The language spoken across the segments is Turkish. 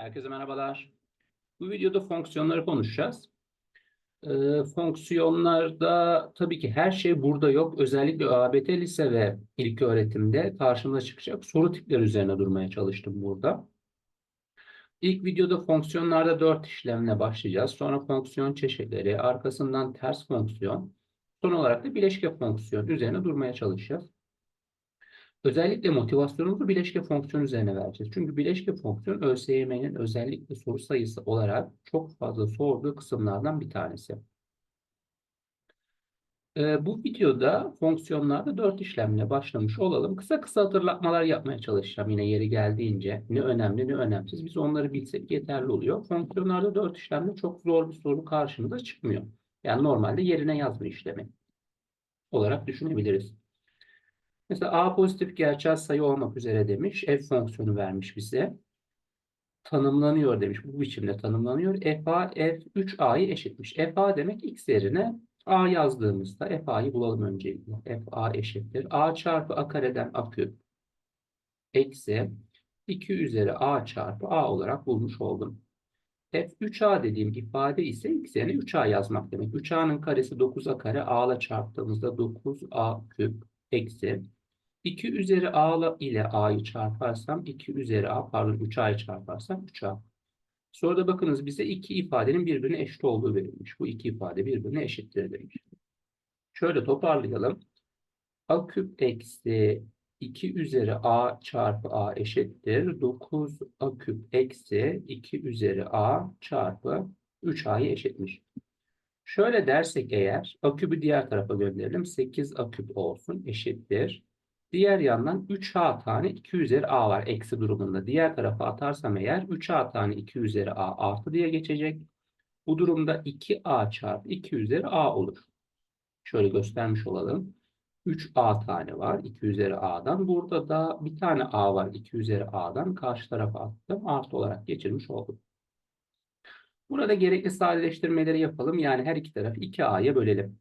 Herkese merhabalar. Bu videoda fonksiyonları konuşacağız. Ee, fonksiyonlarda tabii ki her şey burada yok. Özellikle ÖABT lise ve ilk öğretimde karşımıza çıkacak soru tipleri üzerine durmaya çalıştım burada. İlk videoda fonksiyonlarda dört işlemle başlayacağız. Sonra fonksiyon çeşitleri, arkasından ters fonksiyon, son olarak da bileşke fonksiyon üzerine durmaya çalışacağız. Özellikle motivasyonumuzu bileşke fonksiyon üzerine vereceğiz. Çünkü bileşke fonksiyon ÖSYM'nin özellikle soru sayısı olarak çok fazla sorduğu kısımlardan bir tanesi. Ee, bu videoda fonksiyonlarda dört işlemle başlamış olalım. Kısa kısa hatırlatmalar yapmaya çalışacağım yine yeri geldiğince. Ne önemli ne önemsiz. Biz onları bilsek yeterli oluyor. Fonksiyonlarda dört işlemde çok zor bir soru karşımıza çıkmıyor. Yani normalde yerine yazma işlemi olarak düşünebiliriz. Mesela a pozitif gerçel sayı olmak üzere demiş. F fonksiyonu vermiş bize. Tanımlanıyor demiş. Bu biçimde tanımlanıyor. f a f 3a'yı eşitmiş. f a demek x yerine a yazdığımızda f a'yı bulalım öncelikle. f a eşittir. a çarpı a kareden a küp eksi 2 üzeri a çarpı a olarak bulmuş oldum. f 3a dediğim ifade ise x yerine 3a yazmak demek. 3a'nın karesi 9a kare a'la çarptığımızda 9a küp eksi 2 üzeri a ile a'yı çarparsam 2 üzeri a pardon 3a'yı çarparsam 3a. Sonra da bakınız bize iki ifadenin birbirine eşit olduğu verilmiş. Bu iki ifade birbirine eşittir demiş. Şöyle toparlayalım. a küp eksi 2 üzeri a çarpı a eşittir. 9 a küp eksi 2 üzeri a çarpı 3a'yı eşitmiş. Şöyle dersek eğer a küpü diğer tarafa gönderelim. 8 a küp olsun eşittir. Diğer yandan 3a tane 2 üzeri a var eksi durumunda. Diğer tarafa atarsam eğer 3a tane 2 üzeri a artı diye geçecek. Bu durumda 2a çarpı 2 üzeri a olur. Şöyle göstermiş olalım. 3a tane var 2 üzeri a'dan. Burada da bir tane a var 2 üzeri a'dan. Karşı tarafa attım. Artı olarak geçirmiş oldum. Burada gerekli sadeleştirmeleri yapalım. Yani her iki tarafı 2a'ya bölelim.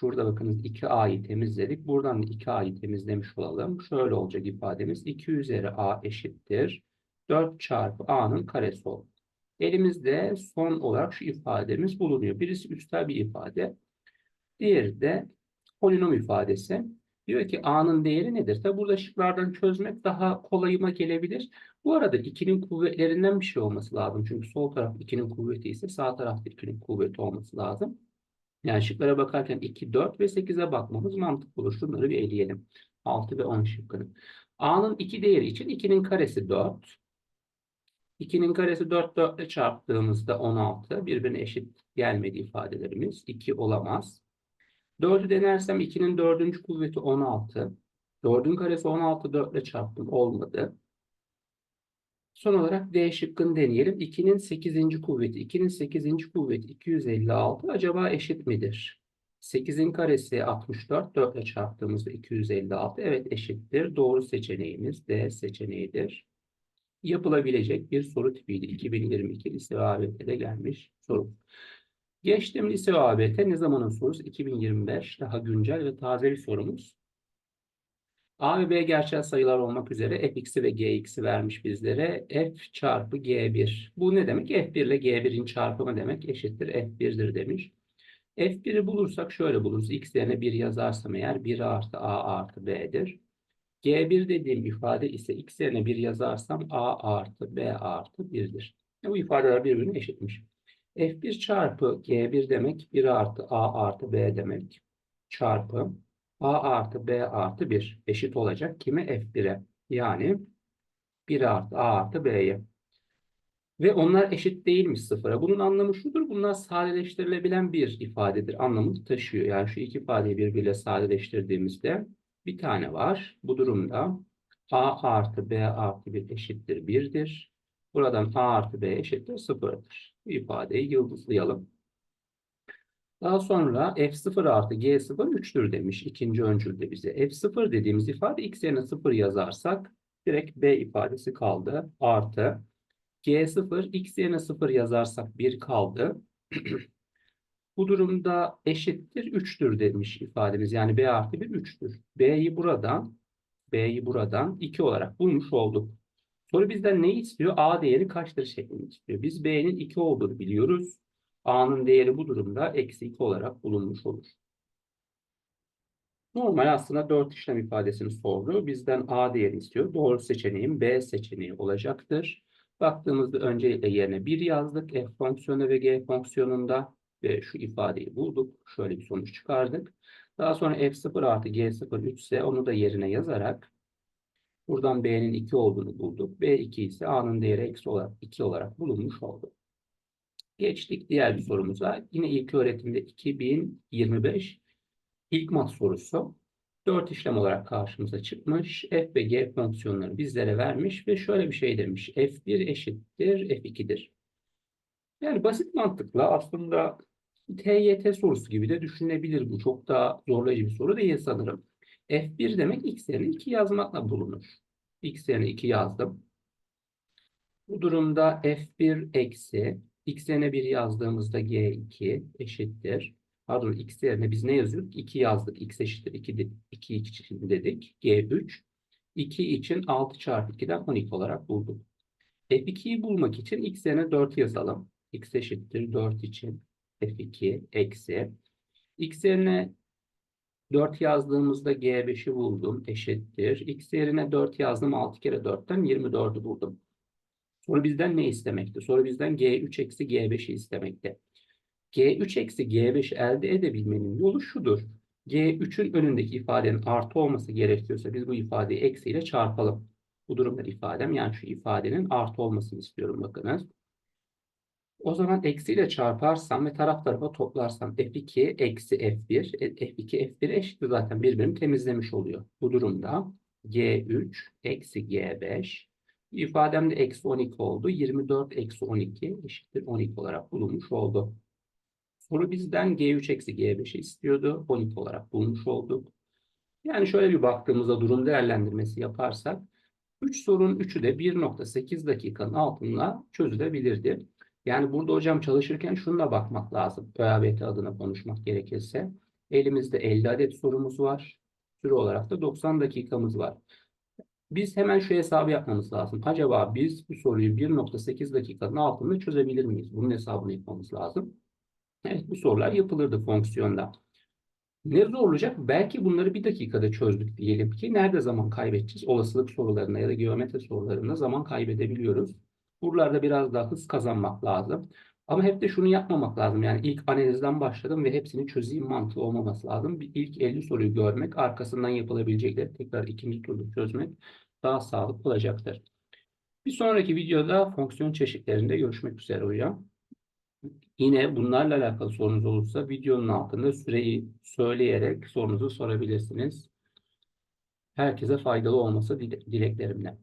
Şurada bakınız 2a'yı temizledik. Buradan da 2a'yı temizlemiş olalım. Şöyle olacak ifademiz. 2 üzeri a eşittir. 4 çarpı a'nın karesi olur. Elimizde son olarak şu ifademiz bulunuyor. Birisi üstel bir ifade. Diğeri de polinom ifadesi. Diyor ki a'nın değeri nedir? Tabi burada şıklardan çözmek daha kolayıma gelebilir. Bu arada 2'nin kuvvetlerinden bir şey olması lazım. Çünkü sol taraf 2'nin kuvveti ise sağ tarafta 2'nin kuvveti olması lazım. Yani şıklara bakarken 2, 4 ve 8'e bakmamız mantıklı olur. Şunları bir eleyelim. 6 ve 10 şıkkını. A'nın 2 değeri için 2'nin karesi 4. 2'nin karesi 4, 4 ile çarptığımızda 16. Birbirine eşit gelmedi ifadelerimiz. 2 olamaz. 4'ü denersem 2'nin 4. kuvveti 16. 4'ün karesi 16, 4 ile çarptım. Olmadı. Son olarak D şıkkını deneyelim. 2'nin 8. kuvveti. 2'nin 8. kuvveti 256. Acaba eşit midir? 8'in karesi 64. 4 ile çarptığımızda 256. Evet eşittir. Doğru seçeneğimiz D seçeneğidir. Yapılabilecek bir soru tipiydi. 2022 lise ve ABT'de gelmiş soru. Geçtim lise ve ABT ne zamanın sorusu? 2025 daha güncel ve taze bir sorumuz. A ve B gerçel sayılar olmak üzere fx'i ve gx'i vermiş bizlere. f çarpı g1. Bu ne demek? f1 ile g1'in çarpımı demek eşittir f1'dir demiş. f1'i bulursak şöyle buluruz. x yerine 1 yazarsam eğer 1 artı a artı b'dir. g1 dediğim ifade ise x yerine 1 yazarsam a artı b artı 1'dir. Bu ifadeler birbirine eşitmiş. f1 çarpı g1 demek 1 artı a artı b demek. Çarpı A artı B artı 1 eşit olacak kime? F1'e. Yani 1 artı A artı B'ye. Ve onlar eşit değilmiş sıfıra. Bunun anlamı şudur. Bunlar sadeleştirilebilen bir ifadedir. Anlamını taşıyor. Yani şu iki ifadeyi birbiriyle sadeleştirdiğimizde bir tane var. Bu durumda A artı B artı 1 eşittir 1'dir. Buradan A artı B eşittir 0'dır. Bu ifadeyi yıldızlayalım. Daha sonra f0 artı g0 3'tür demiş ikinci öncülde bize. f0 dediğimiz ifade x yerine 0 yazarsak direkt b ifadesi kaldı. Artı g0 x yerine 0 yazarsak 1 kaldı. Bu durumda eşittir 3'tür demiş ifademiz. Yani b artı 1 3'tür. b'yi buradan b'yi buradan 2 olarak bulmuş olduk. Soru bizden neyi istiyor? A değeri kaçtır şeklinde istiyor. Biz B'nin 2 olduğunu biliyoruz. A'nın değeri bu durumda eksi 2 olarak bulunmuş olur. Normal aslında 4 işlem ifadesini sordu. Bizden A değeri istiyor. Doğru seçeneğim B seçeneği olacaktır. Baktığımızda öncelikle yerine 1 yazdık. F fonksiyonu ve G fonksiyonunda ve şu ifadeyi bulduk. Şöyle bir sonuç çıkardık. Daha sonra F0 artı G0 3 ise onu da yerine yazarak buradan B'nin 2 olduğunu bulduk. B2 ise A'nın değeri eksi olarak 2 olarak bulunmuş oldu. Geçtik diğer bir sorumuza. Yine ilk öğretimde 2025 ilk mat sorusu. 4 işlem olarak karşımıza çıkmış. F ve G fonksiyonları bizlere vermiş ve şöyle bir şey demiş. F1 eşittir F2'dir. Yani basit mantıkla aslında TYT sorusu gibi de düşünebilir bu. Çok daha zorlayıcı bir soru değil sanırım. F1 demek x yerine 2 yazmakla bulunur. x yerine 2 yazdım. Bu durumda F1 eksi x yerine 1 yazdığımızda G2 eşittir. Pardon x yerine biz ne yazıyorduk? 2 yazdık. x eşittir 2, de, 2 için dedik. G3. 2 için 6 çarpı 2'den 12 olarak bulduk. F2'yi bulmak için x yerine 4 yazalım. x eşittir 4 için F2 eksi. X yerine 4 yazdığımızda G5'i buldum eşittir. X yerine 4 yazdım 6 kere 4'ten 24'ü buldum. Soru bizden ne istemekti? Soru bizden G3 eksi G5'i istemekte. G3 eksi G5 elde edebilmenin yolu şudur. G3'ün önündeki ifadenin artı olması gerekiyorsa biz bu ifadeyi eksiyle çarpalım. Bu durumda ifadem yani şu ifadenin artı olmasını istiyorum bakınız. O zaman eksiyle çarparsam ve taraf tarafa toplarsam F2 eksi F1. E, F2 F1 eşittir zaten birbirini temizlemiş oluyor. Bu durumda G3 eksi G5 ifademde eksi 12 oldu. 24 eksi 12 eşittir 12 olarak bulunmuş oldu. Soru bizden G3 eksi G5'i istiyordu. 12 olarak bulmuş olduk. Yani şöyle bir baktığımızda durum değerlendirmesi yaparsak 3 sorunun 3'ü de 1.8 dakikanın altında çözülebilirdi. Yani burada hocam çalışırken şununla bakmak lazım. ÖABT adına konuşmak gerekirse. Elimizde 50 adet sorumuz var. Süre olarak da 90 dakikamız var. Biz hemen şu hesabı yapmamız lazım. Acaba biz bu soruyu 1.8 dakikanın altında çözebilir miyiz? Bunun hesabını yapmamız lazım. Evet bu sorular yapılırdı fonksiyonda. Ne zorlayacak? Belki bunları bir dakikada çözdük diyelim ki. Nerede zaman kaybedeceğiz? Olasılık sorularında ya da geometri sorularında zaman kaybedebiliyoruz. Buralarda biraz daha hız kazanmak lazım. Ama hep de şunu yapmamak lazım. Yani ilk analizden başladım ve hepsini çözeyim mantığı olmaması lazım. Bir ilk 50 soruyu görmek, arkasından yapılabilecekleri tekrar ikinci turda çözmek daha sağlıklı olacaktır. Bir sonraki videoda fonksiyon çeşitlerinde görüşmek üzere hocam. Yine bunlarla alakalı sorunuz olursa videonun altında süreyi söyleyerek sorunuzu sorabilirsiniz. Herkese faydalı olması dileklerimle.